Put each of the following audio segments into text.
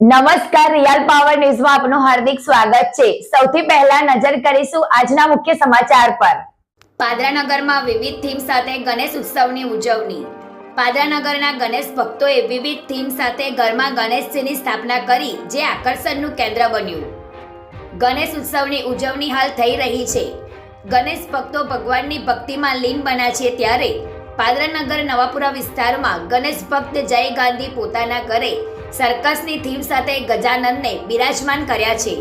નમસ્કાર, real power ન્યૂઝમાં આપનું હાર્દિક સ્વાગત છે. સૌથી પહેલા નજર કરીશું આજના મુખ્ય સમાચાર પર. પાદરાનગરમાં વિવિધ થીમ સાથે ગણેશ ઉત્સવની ઉજવણી. પાદરાનગરના ગણેશ ભક્તોએ વિવિધ થીમ સાથે ઘરમાં ગણેશજીની સ્થાપના કરી, જે આકર્ષણનું કેન્દ્ર બન્યું. ગણેશ ઉત્સવની ઉજવણી હાલ થઈ રહી છે. ગણેશ ભક્તો ભગવાનની ભક્તિમાં લીન બન્યા છે ત્યારે પાદરાનગર નવાપુરા વિસ્તારમાં ગણેશ ભક્ત જય ગાંધી પોતાના ઘરે સર્કસની થીમ સાથે ગજાનંદને બિરાજમાન કર્યા છે,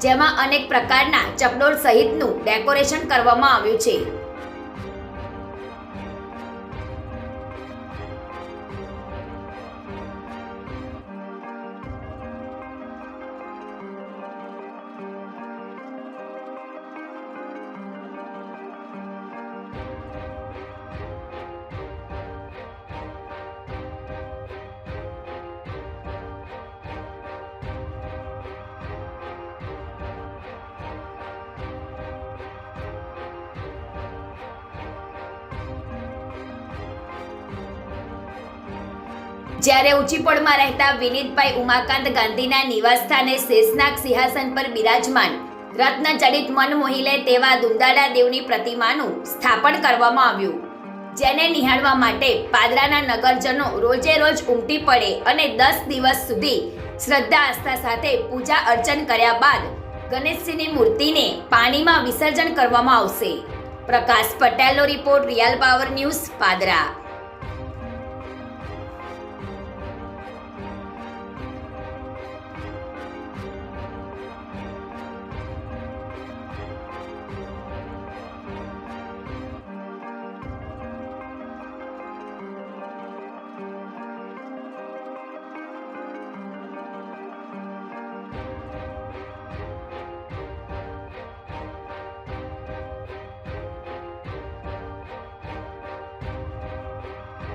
જેમાં અનેક પ્રકારના ચકડોળ સહિતનું ડેકોરેશન કરવામાં આવ્યું છે. જ્યારે ઉચીપોળમાં રહેતા વિનીતભાઈ ઉમાકાંત ગાંધીના નિવાસસ્થાને શેષનાગ સિંહાસન પર બિરાજમાન રત્નચરિત મન મોહી લે તેવા દુંદાળા દેવની પ્રતિમાનું સ્થાપન કરવામાં આવ્યું. જેને નિહાળવા માટે પાદરાના નગરજનો રોજે રોજ ઉમટી પડે અને દસ દિવસ સુધી શ્રદ્ધા, આસ્થા સાથે પૂજા અર્ચન કર્યા બાદ ગણેશજીની મૂર્તિને પાણીમાં વિસર્જન કરવામાં આવશે. પ્રકાશ પટેલનો report real power news Padra.